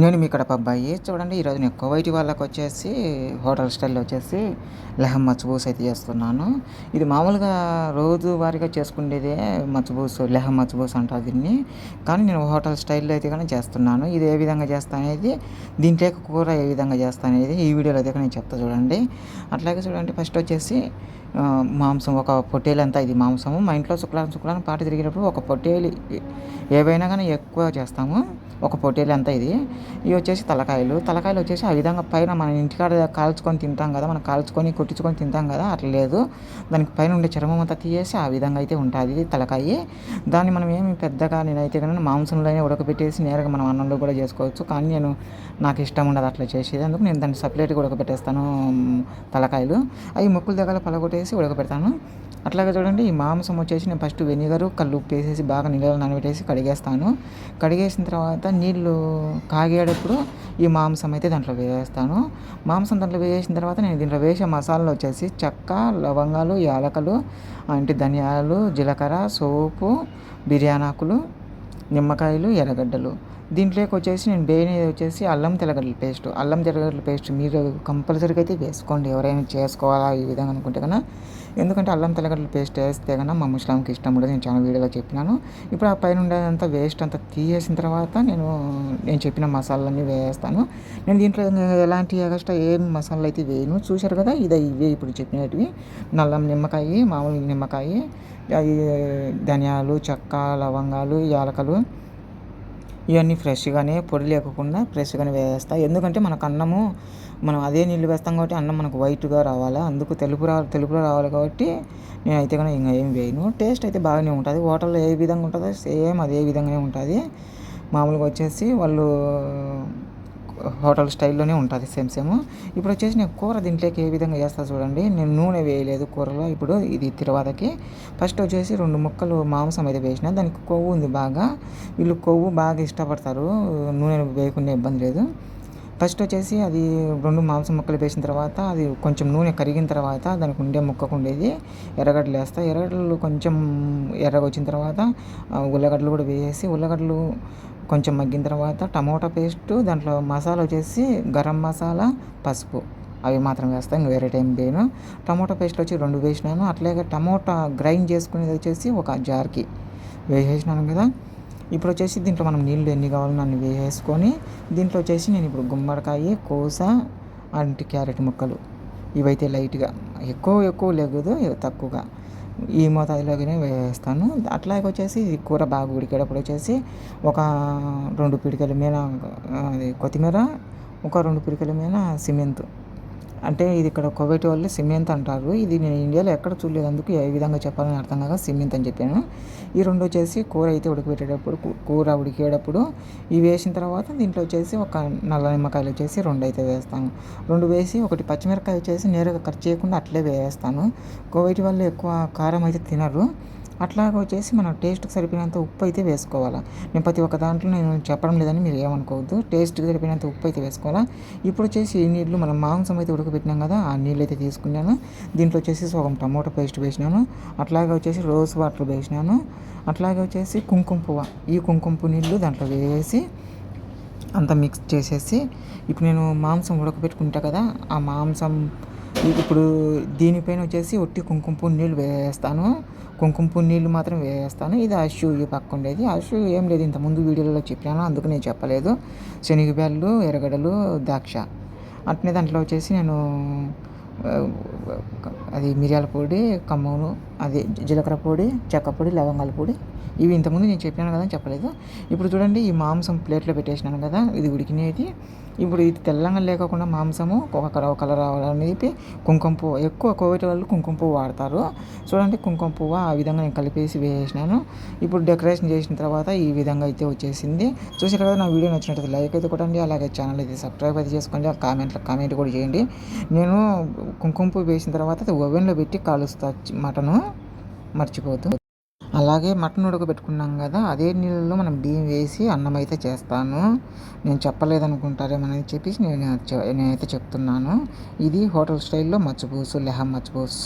నేను మీ కడప అబ్బాయి. చూడండి ఈరోజు నేను కువైట్ వాళ్ళకి వచ్చేసి హోటల్ స్టైల్లో వచ్చేసి లెహం మచ్చబూస్ అయితే చేస్తున్నాను. ఇది మామూలుగా రోజు వారిగా చేసుకునేదే మచ్చబూస్ లెహం మచ్చబూస్ అంటారు దీన్ని. కానీ నేను హోటల్ స్టైల్లో అయితే కానీ చేస్తున్నాను. ఇది ఏ విధంగా చేస్తా అనేది దీంట్లో కూర ఏ విధంగా చేస్తా అనేది ఈ వీడియోలో అయితే నేను చెప్తా చూడండి. అట్లాగే చూడండి ఫస్ట్ వచ్చేసి మాంసం ఒక పొట్టేలు అంతా ఇది మాంసము. మా ఇంట్లో శుక్రవారం శుక్రవారం పాట తిరిగినప్పుడు ఒక పొట్టేలు ఏవైనా కానీ ఎక్కువ చేస్తాము. ఒక పొట్టేలు అంతా ఇది. ఇవి వచ్చేసి తలకాయలు. తలకాయలు వచ్చేసి ఆ విధంగా పైన మన ఇంటికాడ కాల్చుకొని తింటాం కదా మనం కాల్చుకొని కొట్టించుకొని తింటాం కదా అట్లా లేదు. దానికి పైన ఉండే చర్మం అంతా తీసేసి ఆ విధంగా అయితే ఉంటుంది తలకాయ. దాన్ని మనం ఏమి పెద్దగా నేనైతే కానీ మాంసంలోనే ఉడకబెట్టేసి నేరుగా మనం అన్నంలో కూడా చేసుకోవచ్చు. కానీ నేను నాకు ఇష్టం ఉండదు అట్లా చేసేది. అందుకు నేను దాన్ని సపరేట్గా ఉడకబెట్టేస్తాను తలకాయలు. అవి ముక్కుల దగ్గర పలగొట్టేసి ఉడకబెడతాను. అట్లాగే చూడండి ఈ మాంసం వచ్చేసి నేను ఫస్ట్ వెనిగరు కళ్ళు ఉప్పు వేసేసి బాగా నీళ్ళలో నానబెట్టేసి కడిగేస్తాను. కడిగేసిన తర్వాత నీళ్ళు కాగేటప్పుడు ఈ మాంసం అయితే దాంట్లో వేసేస్తాను. మాంసం దాంట్లో వేసిన తర్వాత నేను దీంట్లో వేసే మసాలాలు వచ్చేసి చెక్క లవంగాలు యాలకలు అంటే ధనియాలు జీలకర్ర సోపు బిర్యానీ ఆకులు నిమ్మకాయలు ఎర్రగడ్డలు. దీంట్లోకి వచ్చేసి నేను బేని వచ్చేసి అల్లం తెల్లగడ్డల పేస్ట్. అల్లం తెల్లగడ్డల పేస్ట్ మీరు కంపల్సరీగా అయితే వేసుకోండి. ఎవరైనా చేసుకోవాలా ఈ విధంగా అనుకుంటే కన్నా ఎందుకంటే అల్లం తెల్లగడ్డల పేస్ట్ వేస్తే కన్నా మా ముస్లాంకి ఇష్టం ఉండదు. నేను చాలా వీడియోలో చెప్పినాను. ఇప్పుడు ఆ పైన ఉండేదంతా వేస్ట్ అంతా తీసేసిన తర్వాత నేను నేను చెప్పిన మసాలాలన్నీ వేస్తాను. నేను దీంట్లో ఎలాంటి ఎక్స్ట్రా ఏం మసాలాలు అయితే వేయను. చూశారు కదా ఇది ఇవే ఇప్పుడు చెప్పినవి నల్లం నిమ్మకాయ మామూలు నిమ్మకాయ అవి ధనియాలు చెక్క లవంగాలు యాలకలు ఇవన్నీ ఫ్రెష్గానే పొడి లేకుండా ఫ్రెష్గానే వేస్తా ఎందుకంటే మనకు అన్నము మనం అదే నీళ్ళు వేస్తాం కాబట్టి అన్నం మనకు వైట్గా రావాలి. అందుకు తెలుపు రా తెలుపులో రావాలి కాబట్టి నేను అయితే కానీ ఇంకా ఏం వేయను. టేస్ట్ అయితే బాగానే ఉంటుంది. హోటల్లో ఏ విధంగా ఉంటుందో సేమ్ అదే విధంగానే ఉంటుంది. మామూలుగా వచ్చేసి వాళ్ళు హోటల్ స్టైల్లోనే ఉంటుంది సేమ్ సేమ్. ఇప్పుడు వచ్చేసి నేను కూర దీంట్లోకి ఏ విధంగా చేస్తా చూడండి. నేను నూనె వేయలేదు కూరలో ఇప్పుడు ఇది తిరువాతకి. ఫస్ట్ వచ్చేసి రెండు ముక్కలు మాంసం అయితే వేసిన దానికి కొవ్వు ఉంది బాగా. వీళ్ళు కొవ్వు బాగా ఇష్టపడతారు నూనె వేయకుండా ఇబ్బంది లేదు. ఫస్ట్ వచ్చేసి అది రెండు మాంసం ముక్కలు వేసిన తర్వాత అది కొంచెం నూనె కరిగిన తర్వాత దానికి ఉండే ముక్కకు ఉండేది ఎర్రగడ్డలు వేస్తా. ఎర్రగడ్డలు కొంచెం ఎర్రగా వచ్చిన తర్వాత ఉల్లగడ్డలు కూడా వేసి ఉల్లగడ్డలు కొంచెం మగ్గిన తర్వాత టమోటా పేస్ట్ దాంట్లో మసాలా వచ్చేసి గరం మసాలా పసుపు. అవి మాత్రం వేస్తాను ఇంక వేరే టైం వేయను. టమోటా పేస్ట్ వచ్చి రెండు వేసినాను. అట్లాగే టమోటా గ్రైండ్ చేసుకునేది వచ్చేసి ఒక జార్కి వేసేసినాను కదా. ఇప్పుడు వచ్చేసి దీంట్లో మనం నీళ్ళు ఎన్ని కావాలో అన్ని వేసేసుకొని దీంట్లో వచ్చేసి నేను ఇప్పుడు గుమ్మడికాయ కోస అండ్ క్యారెట్ ముక్కలు. ఇవైతే లైట్గా. ఎక్కువ ఎక్కువ లేదు తక్కువగా. ఈ మోతాదులోనే వేస్తాను. అట్లాగే వచ్చేసి కూర బాగా ఉడికేటప్పుడు వచ్చేసి ఒక రెండు పిడికల మీద అది కొత్తిమీర ఒక రెండు పిడికల మీద సిమెంట్. అంటే ఇది ఇక్కడ కువైట్ వాళ్ళు సిమెంత్ అంటారు. ఇది నేను ఇండియాలో ఎక్కడ చూడలేదు. అందుకు ఏ విధంగా చెప్పాలని అర్థం కాక సిమెంత్ అని చెప్పాను. ఈ రెండు వచ్చేసి కూర అయితే ఉడకబెట్టేటప్పుడు కూర ఉడికేటప్పుడు ఇవి వేసిన తర్వాత దీంట్లో వచ్చేసి ఒక నల్ల నిమ్మకాయలు వచ్చేసి రెండు అయితే వేస్తాను. రెండు వేసి ఒకటి పచ్చిమిరకాయ వచ్చేసి నేరుగా కట్ చేయకుండా అట్లే వేస్తాను. కువైట్ వాళ్ళు ఎక్కువ కారం అయితే తినరు. అట్లాగ వచ్చేసి మనం టేస్ట్కి సరిపోయినంత ఉప్పు అయితే వేసుకోవాలా. నేను ప్రతి ఒక్క దాంట్లో నేను చెప్పడం లేదని మీరు ఏమనుకోవద్దు. టేస్ట్కి సరిపోయినంత ఉప్పు అయితే వేసుకోవాలా. ఇప్పుడు వచ్చేసి ఈ నీళ్ళు మనం మాంసం అయితే ఉడకబెట్టినాం కదా ఆ నీళ్ళు అయితే తీసుకున్నాను. దీంట్లో వచ్చేసి సగం టమోటా పేస్ట్ వేసినాను. అట్లాగే వచ్చేసి రోజ్ వాటర్ వేసినాను. అట్లాగే వచ్చేసి కుంకుమ పువ్వు. ఈ కుంకుమ పువ్వు నీళ్ళు దాంట్లో వేసి అంతా మిక్స్ చేసేసి ఇప్పుడు నేను మాంసం ఉడకబెట్టుకుంటా కదా ఆ మాంసం ఇప్పుడు దీనిపైన వచ్చేసి ఒట్టి కుంకుమ పువ్వు నీళ్ళు వేస్తాను. కుంకుమ పువ్వు నీళ్ళు మాత్రం వేస్తాను. ఇది అషు ఈ పక్క ఉండేది. ఆ షూ ఏం లేదు ఇంత ముందు వీడియోలో చెప్పాను అందుకు నేను చెప్పలేదు. శనగబెల్లు ఎర్రగడ్డలు ద్రాక్ష. అట్నే దాంట్లో వచ్చేసి నేను అది మిరియాల పొడి కమ్మను అది జీలకర్ర పొడి చెక్క పొడి లవంగాల పొడి. ఇవి ఇంతకుముందు నేను చెప్పాను కదా చెప్పలేదు. ఇప్పుడు చూడండి ఈ మాంసం ప్లేట్లో పెట్టేసినాను కదా ఇది ఉడికినది. ఇప్పుడు ఇది తెల్లంగా లేకుండా మాంసము ఒక కలర్ కలర్ రావాలనేది కుంకుమ పువ్వు ఎక్కువ కోవిడ్ వాళ్ళు కుంకుమ పువ్వు వాడతారు. చూడండి కుంకుమ పువ్వు ఆ విధంగా నేను కలిపేసి వేసినాను. ఇప్పుడు డెకరేషన్ చేసిన తర్వాత ఈ విధంగా అయితే వచ్చేసింది. చూసారు కదా నా వీడియో నచ్చినట్టు లైక్ అయితే కొట్టండి అలాగే ఛానల్ అయితే సబ్స్క్రైబ్ అయితే చేసుకోండి ఆ కామెంట్లో కామెంట్ కూడా చేయండి. నేను కుంకుమ పువ్వు వేసిన తర్వాత అది ఓవెన్లో పెట్టి కాలుస్తా మటను. మర్చిపోతూ. అలాగే మటన్ ఉడకబెట్టుకున్నాం కదా అదే నీళ్ళలో మనం బియ్యం వేసి అన్నం అయితే చేస్తాను. నేను చెప్పలేదనుకుంటారేమని చెప్పేసి నేను నేనైతే చెప్తున్నాను. ఇది హోటల్ స్టైల్లో మచ్చబూసు లెహం మచ్చబూస్